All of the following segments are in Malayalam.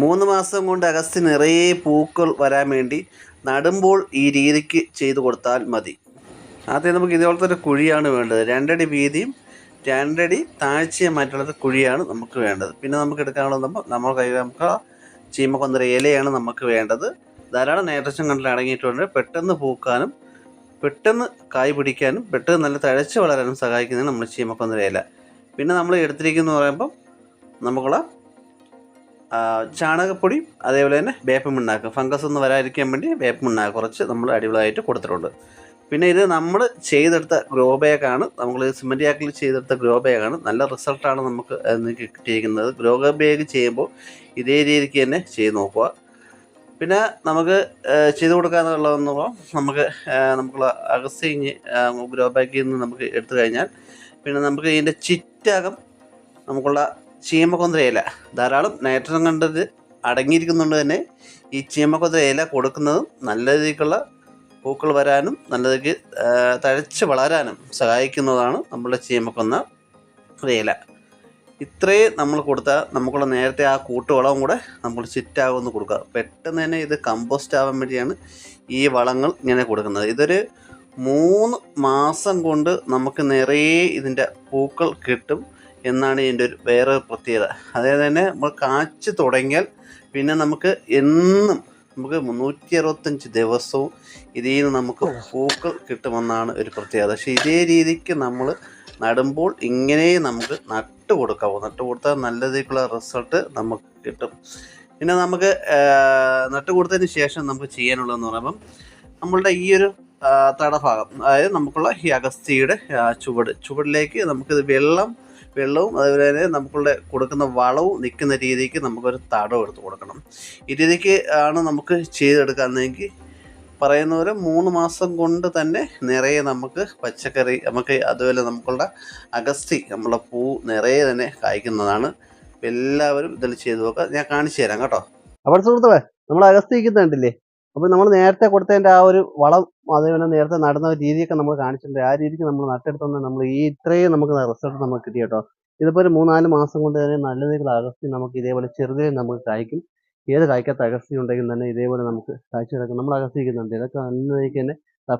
മൂന്ന് മാസം കൊണ്ട് അഗസ്തി നിറയെ പൂക്കൾ വരാൻ വേണ്ടി നടുമ്പോൾ ഈ രീതിക്ക് ചെയ്തു കൊടുത്താൽ മതി. ആദ്യം നമുക്ക് ഇതുപോലത്തെ ഒരു കുഴിയാണ് വേണ്ടത്. രണ്ടടി വീതിയും രണ്ടടി താഴ്ചയുമായിട്ടുള്ളത് കുഴിയാണ് നമുക്ക് വേണ്ടത്. പിന്നെ നമുക്ക് എടുക്കാനുള്ളത് നമ്മൾ കൈ നമുക്ക് ചീമക്കൊന്നര ഇലയാണ് നമുക്ക് വേണ്ടത്. ധാരാളം നൈട്രജൻ കണ്ടിൽ അടങ്ങിയിട്ടുണ്ട്. പെട്ടെന്ന് പൂക്കാനും പെട്ടെന്ന് കായ് പിടിക്കാനും പെട്ടെന്ന് നല്ല തഴച്ച് വളരാനും സഹായിക്കുന്നതാണ് നമ്മൾ ചീമക്കൊന്നര ഇല. പിന്നെ നമ്മൾ എടുത്തിരിക്കുന്നു പറയുമ്പം നമുക്കുള്ള ചാണകപ്പൊടി അതേപോലെ തന്നെ വേപ്പം പിണ്ണാക്ക് ഫംഗസ് ഒന്നും വരാതിരിക്കാൻ വേണ്ടി വേപ്പം പിണ്ണാക്ക് കുറച്ച് നമ്മൾ അടിപൊളിയായിട്ട് കൊടുത്തിട്ടുണ്ട്. പിന്നെ ഇത് നമ്മൾ ചെയ്തെടുത്ത ഗ്രോ ബാഗാണ് നമ്മൾ സിമെന്റ് ആക്കിൽ ചെയ്തെടുത്ത ഗ്രോ ബാഗാണ് നല്ല റിസൾട്ടാണ് നമുക്ക് കിട്ടിയിരിക്കുന്നത്. ഗ്രോ ബാഗ് ചെയ്യുമ്പോൾ ഇതേ രീതിക്ക് തന്നെ ചെയ്ത് നോക്കുക. പിന്നെ നമുക്ക് ചെയ്തു കൊടുക്കാന്നുള്ളതെന്ന് നമുക്ക് ആ, നമുക്കുള്ള അഗസ്യഞ്ഞ് ഗ്രോ ബാഗിൽ നിന്ന് നമുക്ക് എടുത്തു കഴിഞ്ഞാൽ പിന്നെ നമുക്ക് ഇതിന്റെ ചിറ്റകം നമുക്കുള്ള ചീമക്കൊന്ത ഇല. ധാരാളം നൈട്രജൻ കണ്ടത് അടങ്ങിയിരിക്കുന്നുണ്ട് തന്നെ ഈ ചീമക്കൊന്ത ഇല കൊടുക്കുന്നതും നല്ല രീതിക്കുള്ള പൂക്കൾ വരാനും നല്ല രീതിക്ക് തഴച്ച് വളരാനും സഹായിക്കുന്നതാണ് നമ്മുടെ ചീമക്കൊന്ന ഇല. ഇത്രയും നമ്മൾ കൊടുത്താൽ നമുക്കുള്ള നേരത്തെ ആ കൂട്ടുവളവും കൂടെ നമ്മൾ ചിറ്റാകുമെന്ന് കൊടുക്കുക. പെട്ടെന്ന് തന്നെ ഇത് കമ്പോസ്റ്റ് ആവാൻ വേണ്ടിയാണ് ഈ വളങ്ങൾ ഇങ്ങനെ കൊടുക്കുന്നത്. ഇതൊരു മൂന്ന് മാസം കൊണ്ട് നമുക്ക് നിറയെ ഇതിന്റെ പൂക്കൾ കിട്ടും. എന്നാണ് ഇതിന്റെ ഒരു വേറെ പ്രത്യേകത. അതായത് തന്നെ നമ്മൾ കാച്ച് തുടങ്ങിയാൽ പിന്നെ നമുക്ക് എന്നും നമുക്ക് മുന്നൂറ്റി അറുപത്തഞ്ച് ദിവസവും ഇതിൽ നിന്ന് നമുക്ക് പൂക്കൾ കിട്ടുമെന്നാണ് ഒരു പ്രത്യേകത. പക്ഷേ ഇതേ രീതിക്ക് നമ്മൾ നടുമ്പോൾ ഇങ്ങനെ നമുക്ക് നട്ട് കൊടുക്കാവൂ നട്ട് കൊടുത്താൽ നല്ല രീതിക്കുള്ള റിസൾട്ട് നമുക്ക് കിട്ടും. പിന്നെ നമുക്ക് നട്ടു കൊടുത്തതിന് ശേഷം നമുക്ക് ചെയ്യാനുള്ളതെന്ന് പറയുമ്പം നമ്മളുടെ ഈ ഒരു തടഭാഗം അതായത് നമുക്കുള്ള ഈ അഗസ്തിയുടെ ചുവട്. ചുവടിലേക്ക് നമുക്കിത് വെള്ളം വെള്ളവും അതുപോലെ തന്നെ നമുക്കുള്ള കൊടുക്കുന്ന വളവും നിൽക്കുന്ന രീതിക്ക് നമുക്കൊരു തടം എടുത്ത് കൊടുക്കണം. ഈ രീതിക്ക് ആണ് നമുക്ക് ചെയ്തെടുക്കാമെന്നെങ്കിൽ പറയുന്ന പോലെ മൂന്ന് മാസം കൊണ്ട് തന്നെ നിറയെ നമുക്ക് പച്ചക്കറി നമുക്ക് അതുപോലെ നമുക്കുള്ള അഗസ്തി നമ്മളെ പൂ നിറയെ തന്നെ കായ്ക്കുന്നതാണ്. എല്ലാവരും ഇതിൽ ചെയ്തു നോക്കുക. ഞാൻ കാണിച്ചു തരാം കേട്ടോ. അപ്പോൾ സുഹൃത്തുക്കളെ നമ്മൾ അഗസ്തി കണ്ടില്ലേ? അപ്പോൾ നമ്മൾ നേരത്തെ കൊടുത്തതിന്റെ ആ ഒരു വളം അതേപോലെ നേരത്തെ നടന്ന രീതിയൊക്കെ നമ്മൾ കാണിച്ചിട്ടുണ്ട്. ആ രീതിക്ക് നമ്മൾ നട്ടെടുത്തോണ്ട് നമ്മൾ ഈ ഇത്രയും നമുക്ക് റിസൾട്ട് നമുക്ക് കിട്ടി കേട്ടോ. ഇതിപ്പോൾ ഒരു മൂന്നാൽ മാസം കൊണ്ട് തന്നെ നല്ല രീതിയിൽ അഗസ്തി നമുക്ക് ഇതേപോലെ ചെറുതേ നമുക്ക് കായ്ക്കും. ഏത് കായ്ക്കാത്ത അഗസ്തി ഉണ്ടെങ്കിൽ തന്നെ ഇതേപോലെ നമുക്ക് കാഴ്ച കിടക്കും. നമ്മൾ അകസ്തിക്കുന്നുണ്ട് ഇതൊക്കെ രീതിക്ക് തന്നെ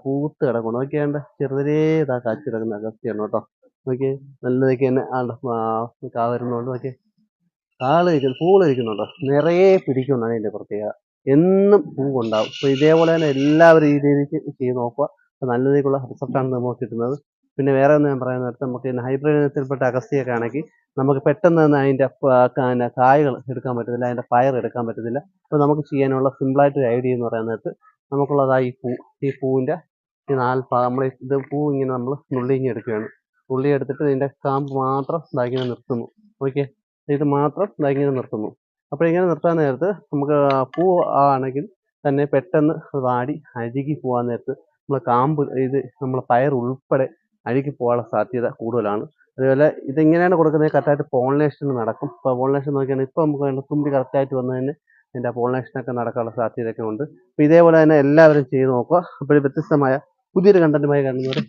പൂത്ത് കിടക്കണം നോക്കിയാണ്ട് ചെറുതേ ഇതാ കാഴ്ച കിടക്കുന്ന അഗസ്തിയാണ് കേട്ടോ. നോക്കി നല്ല രീതിക്ക് തന്നെ കാ വരുന്നുണ്ട്. നോക്കിയേ കാൾ ഇരിക്കുന്നു പൂൾ ഇരിക്കുന്നുണ്ടോ. നിറയെ പിടിക്കുന്നതാണ് ഇതിന്റെ പ്രത്യേകത. എന്നും പൂവുണ്ടാവും. അപ്പോൾ ഇതേപോലെ തന്നെ എല്ലാവരും ഈ രീതിക്ക് ചെയ്ത് നോക്കുക. അപ്പോൾ നല്ല രീതിക്കുള്ള റിസൾട്ടാണ് നമുക്ക് കിട്ടുന്നത്. പിന്നെ വേറെ ഒന്ന് ഞാൻ പറയുന്ന നേരത്തെ നമുക്ക് ഹൈബ്രിഡ് ഇനത്തിൽപ്പെട്ട അഗസ്തിയൊക്കെ ആണെങ്കിൽ നമുക്ക് പെട്ടെന്ന് തന്നെ അതിന്റെ കായകൾ എടുക്കാൻ പറ്റത്തില്ല. അതിന്റെ പയർ എടുക്കാൻ പറ്റത്തില്ല. അപ്പോൾ നമുക്ക് ചെയ്യാനുള്ള സിമ്പിളായിട്ട് ഒരു ഐഡിയ എന്ന് പറയുന്ന നേരത്ത് നമുക്കുള്ളതായി പൂ ഈ പൂവിന്റെ ഈ ഭാഗം നമ്മൾ ഇത് പൂ ഇങ്ങനെ നമ്മൾ നുള്ളിങ്ങി എടുക്കുകയാണ്. നുള്ളി എടുത്തിട്ട് ഇതിന്റെ കാമ്പ് മാത്രം ഇതാക്കിങ്ങനെ നിർത്തുന്നു. ഓക്കെ? ഇത് മാത്രം ഇതാക്കിങ്ങനെ നിർത്തുന്നു. അപ്പോൾ ഇങ്ങനെ നിർത്താൻ നേരത്ത് നമുക്ക് പൂ ആണെങ്കിൽ തന്നെ പെട്ടെന്ന് വാടി അഴുകി പോകാൻ നേരത്ത് നമ്മൾ കാമ്പ് ഇത് നമ്മൾ പയർ ഉൾപ്പെടെ അഴുകി പോകാനുള്ള സാധ്യത കൂടുതലാണ്. അതുപോലെ ഇതെങ്ങനെയാണ് കൊടുക്കുന്നത് കറക്റ്റായിട്ട് പോളിനേഷൻ നടക്കും. ഇപ്പോൾ പോളിനേഷൻ നോക്കിയാൽ ഇപ്പോൾ നമുക്ക് വേണ്ട തുമ്പി കറക്റ്റായിട്ട് വന്നു തന്നെ ഇതിന്റെ പോളിനേഷനൊക്കെ നടക്കാനുള്ള സാധ്യതയൊക്കെ ഉണ്ട്. അപ്പോൾ ഇതേപോലെ തന്നെ എല്ലാവരും ചെയ്ത് നോക്കുക. അപ്പോൾ വ്യത്യസ്തമായ പുതിയൊരു കണ്ടന്റുമായി കാണുന്നവരെ